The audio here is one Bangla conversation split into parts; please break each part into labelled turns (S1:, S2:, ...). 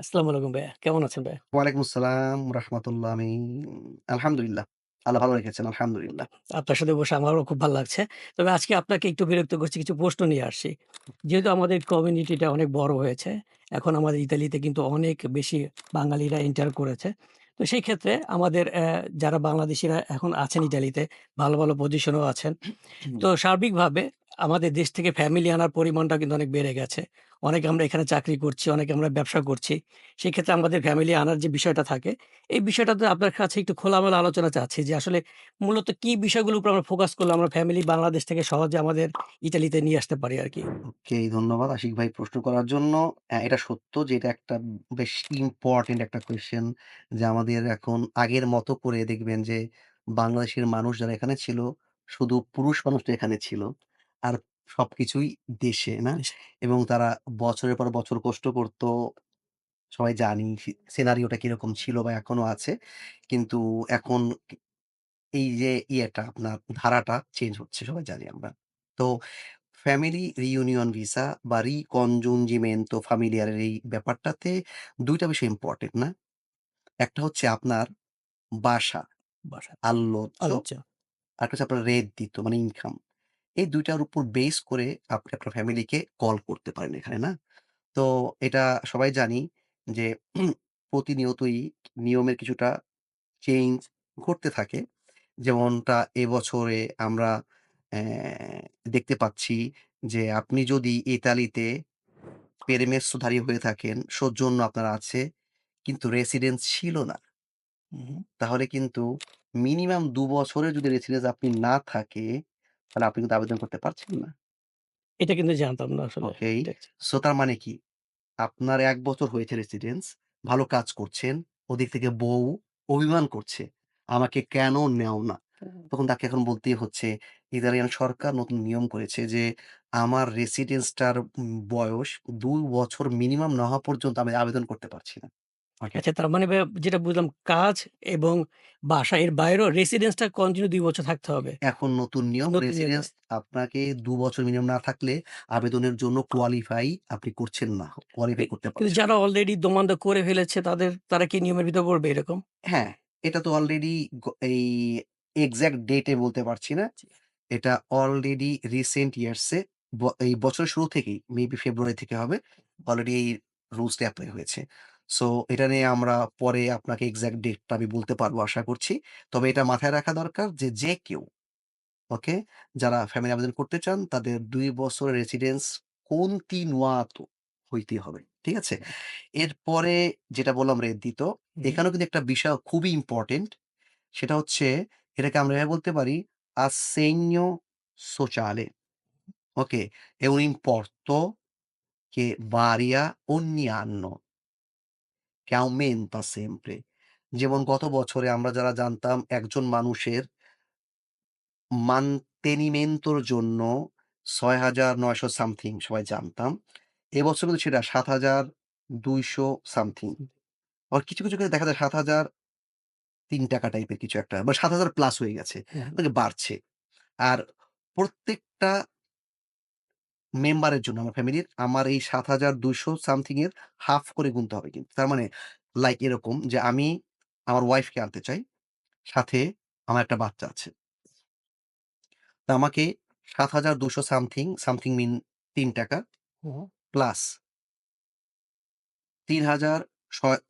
S1: আসসালামু আলাইকুম ভাইয়া। কেমন আছেন ভাইয়া?
S2: ওয়ালাইকুম আসসালাম রাহমাতুল্লাহ। আমি আলহামদুলিল্লাহ। আল্লাহ ভালো রেখেছেন আলহামদুলিল্লাহ।
S1: আপনার সাথে বসে আমারও খুব ভালো লাগছে। তবে আজকে আপনাকে একটু বিরক্ত করছি কিছু প্রশ্ন নিয়ে আসছি। যেহেতু আমাদের কমিউনিটিটা অনেক বড় হয়েছে, এখন আমাদের ইতালিতে কিন্তু অনেক বেশি বাঙালিরা এন্টার করেছে। তো সেই ক্ষেত্রে আমাদের অ্যা যারা বাংলাদেশিরা এখন আছেন ইতালিতে, ভালো, ভালো পজিশনেও আছেন। তো সার্বিকভাবে আমাদের দেশ থেকে ফ্যামিলি আনার পরিমাণটা কিন্তু অনেক বেড়ে গেছে। অনেকে আমরা এখানে চাকরি করছি, অনেকে আমরা ব্যবসা করছি। সেক্ষেত্রে আমাদের ফ্যামিলি আনার যে বিষয়টা থাকে, এই বিষয়টাতে আপনার কাছে একটু খোলামেলা আলোচনা চাচ্ছি যে আসলে মূলত কি বিষয়গুলোর উপর আমরা ফোকাস করলে আমরা ফ্যামিলি বাংলাদেশ থেকে সহজে আমাদের ইতালিতে নিয়ে আসতে পারি আরকি?
S2: ওকে ধন্যবাদ আশিক ভাই প্রশ্ন করার জন্য। এটা সত্য যে এটা একটা বেশ ইম্পোর্টেন্ট একটা কোয়েশ্চেন যে আমাদের এখন আগের মতো করে দেখবেন যে বাংলাদেশের মানুষ যারা এখানে ছিল, শুধু পুরুষ মানুষরা এখানে ছিল। আর সবকিছুই দেশে, না? এবং তারা বছরের পর বছর কষ্ট করত। সবাই জানি সিনারিওটা কীরকম ছিল বা এখনও আছে। কিন্তু এখন এই যে ইয়েটা আপনার ধারাটা চেঞ্জ হচ্ছে সবাই জানি আমরা। তো ফ্যামিলি রিইউনিয়ন ভিসা বা রিকনজুনজিমেন্তো ফামিলিয়ার এই ব্যাপারটাতে দুইটা বিষয় ইম্পর্টেন্ট না? একটা হচ্ছে আপনার বাসা,
S1: বাসা
S2: আল্লোচ্চ,
S1: আলোচ্য।
S2: আরেকটা হচ্ছে আপনার রেট দিত মানে ইনকাম। এই দুইটার উপর বেস করে আপনি আপনার ফ্যামিলিকে কল করতে পারেন এখানে, না? তো এটা সবাই জানি যে প্রতিনিয়তই নিয়মের কিছুটা চেঞ্জ ঘটতে থাকে। যেমনটা এবছরে আমরা দেখতে পাচ্ছি যে আপনি যদি ইতালিতে পেরমেসোধারী হয়ে থাকেন, সৌজন্য আপনার আছে, কিন্তু রেসিডেন্স ছিল না। তাহলে কিন্তু মিনিমাম দু বছরের যদি রেসিডেন্স আপনি না থাকে, তাহলে আপনি কিন্তু আবেদন করতে পারছেন না।
S1: এটা কিন্তু জানতাম না আসলে। এটা
S2: সো তার মানে কি? আপনার ১ বছর হয়েছে রেসিডেন্স, ভালো কাজ করছেন। ওদিক থেকে বউ অভিমান করছে। আমাকে কেন নেও না? তখন তাকে এখন বলতেই হচ্ছে, ইতালিয়ান সরকার নতুন নিয়ম করেছে যে, আমার রেসিডেন্সটার বয়স দুই বছর মিনিমাম না হওয়া পর্যন্ত আমি আবেদন করতে পারছি না। ওকে?
S1: আচ্ছা তার মানে ভাইয়া যেটা বুঝলাম কাজ এবং বাসা এর বাইরেও রেসিডেন্সটা কন্টিনিউ ২ বছর থাকতে হবে।
S2: এখন নতুন নিয়ম
S1: নতুন।
S2: রেসিডেন্স আপনাকে ২ বছর মিনিমাম না থাকলে আবেদনের জন্য কোয়ালিফাই আপনি করছেন না।
S1: কি
S2: কোয়ালিফাই করতে
S1: কিন্তু
S2: পারছেন
S1: যারা
S2: না।
S1: অলরেডি দোমানদা করে ফেলেছে তাদের তারা কি নিয়মের ভিতর পড়বে এরকম?
S2: হ্যাঁ, এটা তো অলরেডি গ এই এক্সাক্ট ডেটে বলতে পারছি না।
S1: জি।
S2: এটা অলরেডি রিসেন্ট ইয়ার্স এ ব এই বছরের শুরু থেকেই মেবি ফেব্রুয়ারি থেকে হবে। অলরেডি এই রুলস টা এপ্লাই হয়েছে। সো এটা নিয়ে আমরা পরে আপনাকে এক্সাক্ট ডেটটা আমি বলতে পারব আশা করছি। তবে এটা মাথায় রাখা দরকার যে, যে কেউ ওকে? যারা ফ্যামিলি আবেদন করতে চান তাদের দুই বছরের রেসিডেন্স continuato হইতে হবে। ঠিক আছে? এরপরে যেটা বললাম
S1: হুম।
S2: এখানেও কিন্তু একটা বিষয় খুবই ইম্পোর্টেন্ট। সেটা হচ্ছে এটাকে আমরা এভাবে বলতে পারি assegno sociale ওকে? È un importo che varia ogni anno, che aumenta sempre যেমন গত বছরে আমরা যারা জানতাম একজন মানুষের mantenimientoর জন্য ৬,৯০০ সামথিং সবাই জানতাম। এবছর কিন্তু সেটা ৭,২০০ সামথিং। আবার কিছু, কিছু ক্ষেত্রে দেখা যায় ৳৭,০০৩ টাইপের কিছু একটা বা ৭,০০০ প্লাস হয়ে গেছে। মানে বাড়ছে। আর প্রত্যেকটা মেম্বারের জন্য আমার ফ্যামিলির আমার এই ৭,২০০ সামথিং এর হাফ করে গুনতে হবে কিন্তু। তার মানে লাইক এরকম যে আমি আমার ওয়াইফকে আনতে চাই। সাথে আমার একটা বাচ্চা আছে। তা আমাকে ৭,২০০ সামথিং, সামথিং মিন তিন
S1: টাকা
S2: প্লাস তিন হাজার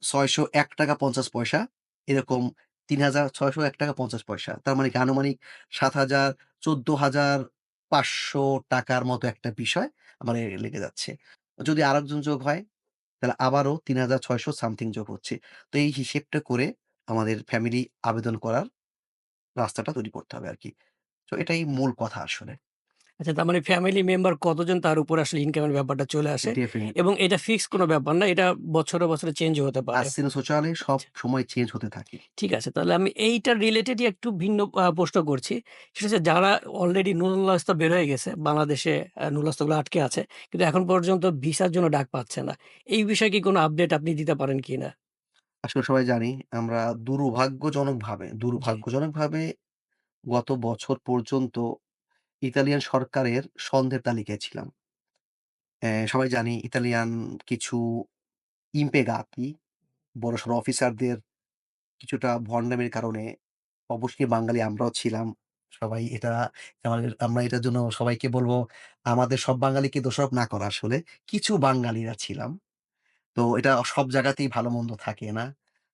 S2: ছয়শো এক টাকা পঞ্চাশ পয়সা এরকম ৳৩,৬০১.৫০ তার মানে আনুমানিক সাত হাজার আনুমানিক ৭,০০০ ৳১৪,৫০০ টাকার মতো একটা বিষয় আমার লেগে যাচ্ছে। যদি আরেকজন যোগ হয় তাহলে আবারও ৩,৬০০ সামথিং যোগ হচ্ছে। তো এই হিসেবটা করে আমাদের ফ্যামিলি আবেদন করার রাস্তাটা তৈরি করতে হবে আর কি তো এটাই মূল কথা আসলে।
S1: আচ্ছা তার মানে ফ্যামিলি মেম্বার কতজন তার উপর আসলে ইনকামের ব্যাপারটা চলে আসে। এবং এটা ফিক্সড কোনো ব্যাপার না। এটা বছরে, বছরে চেঞ্জ হতে পারে।
S2: আসিনো শৌচালয়
S1: আচ্ছা।
S2: সবসময় চেঞ্জ হতে থাকে।
S1: ঠিক আছে। তাহলে আমি এইটার রিলেটেডই একটু ভিন্ন প্রশ্ন করছি। সেটা হচ্ছে যারা অলরেডি নুলস্থ বের হয়ে গেছে, বাংলাদেশে আ আটকে আছে। কিন্তু এখন পর্যন্ত ভিসার জন্য ডাক পাচ্ছে না। এই বিষয়ে কি কোনো আপডেট আপনি দিতে পারেন কিনা?
S2: আসলে সবাই জানি আমরা দুর্ভাগ্যজনকভাবে,
S1: জি।
S2: দুর্ভাগ্যজনকভাবে গত বছর পর্যন্ত ইতালিয়ান সরকারের সন্দেহের তালিকায় ছিলাম। সবাই জানি ইতালিয়ান কিছু ইম্পেগাতি বড়সড় অফিসারদের কিছুটা ভন্ডামির কারণে অবশ্যই বাঙালি আমরাও ছিলাম। সবাই এটা আমাদের আমরা এটার জন্য সবাইকে বলব, আমাদের সব বাঙালিকে দোষারোপ না করা আসলে। কিছু বাঙালিরা ছিলাম। তো এটা সব জায়গাতেই ভালো-মন্দ থাকে না।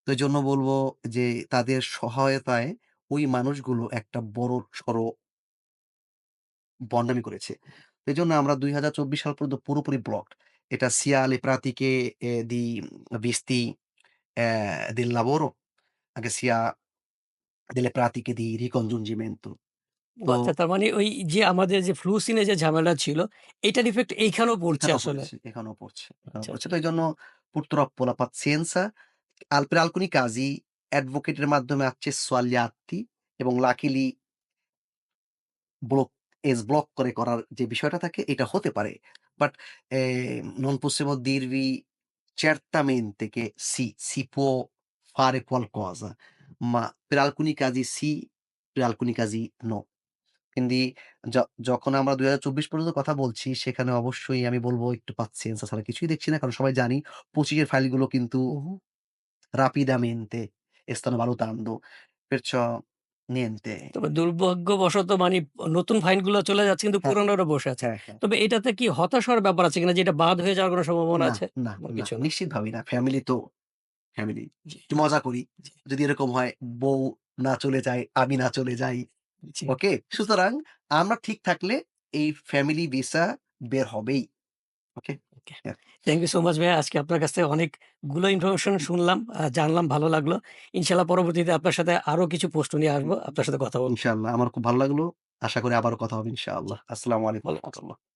S2: তো এজন্য বলব যে তাদের সহায়তায় ওই মানুষগুলো একটা বড় বড়সড় বন্ডামি করেছে। এই জন্য আমরা দুই হাজার চব্বিশ সাল পর্যন্ত পুরোপুরি ব্লক এটা সিয়ালে প্রাতিকে দি বিস্তি দিল্লাবোরো আগে সিয়া দিলে প্রাতিকে
S1: দি
S2: রিকনজুনজিমেন্টো
S1: আচ্ছা মানে যে ফ্লু সিনে যে ঝামেলা ছিল এটার ইফেক্ট এইখানেও পড়ছে আসলে?
S2: এখানেও পড়ছে
S1: আচ্ছা, আচ্ছা।
S2: তো এই জন্য পুত্র পোলাপাত আলপের আলকুনি কাজী অ্যাডভোকেটের মাধ্যমে আছে সোয়ালিয়াত্তি এবং লাকিলি ব্লক এজ ব্লক করে করার যে বিষয়টা থাকে এটা হতে পারে। বাট নন পশ্চিম দীর্বি চ্যার্তামেন থেকে সি সি পো ফার ফারে কল কজ মা পেরালকুনি কাজী সি পেরালকুনি কাজী নো কিন্তু যখন আমরা দু হাজার চব্বিশ পর্যন্ত কথা বলছি সেখানে অবশ্যই আমি বলব একটু পাচ্ছি এনসার ছাড়া কিছুই দেখছি না কারণ সবাই জানি পঁচিশের ফাইলগুলো কিন্তু
S1: রাপিদা
S2: মেনতে স্থান ভালো তান্দ ফিরছ niente
S1: তবে দুর্ভাগ্যবশত মানি নতুন ফাইলগুলো চলে যাচ্ছে কিন্তু
S2: হ্যাঁ,
S1: বসে আছে।
S2: হ্যাঁ, হ্যাঁ।
S1: তবে এটাতে কি হতাশ হওয়ার ব্যাপার আছে কিনা যে এটা বাদ হয়ে যাওয়ার কোনো সম্ভাবনা আছে?
S2: না,
S1: কিছু।
S2: নিশ্চিতভাবেই না। ফ্যামিলি তো ফ্যামিলি। মজা করি। যদি এরকম হয় বউ না চলে যায়, আমি না চলে যাই। ওকে? সুতরাং আমরা ঠিক থাকলে এই ফ্যামিলি ভিসা বের হবেই। ওকে?
S1: ওকে।
S2: হ্যাঁ।
S1: থ্যাংক ইউ সো মাচ ভাইয়া। আজকে আপনার কাছ থেকে অনেকগুলো ইনফরমেশন শুনলাম, জানলাম, ভালো লাগল। ইনশাল্লাহ পরবর্তীতে আপনার সাথে আরও কিছু প্রশ্ন নিয়ে আসব। আপনার সাথে কথা বলব
S2: ইনশাল্লাহ আমার খুব ভালো লাগল। আশা করি আবারও কথা হবে
S1: ইনশাল্লাহ
S2: ইনশাআল্লাহ। আসসালামু আলাইকুম রাহমাতুল্লাহ।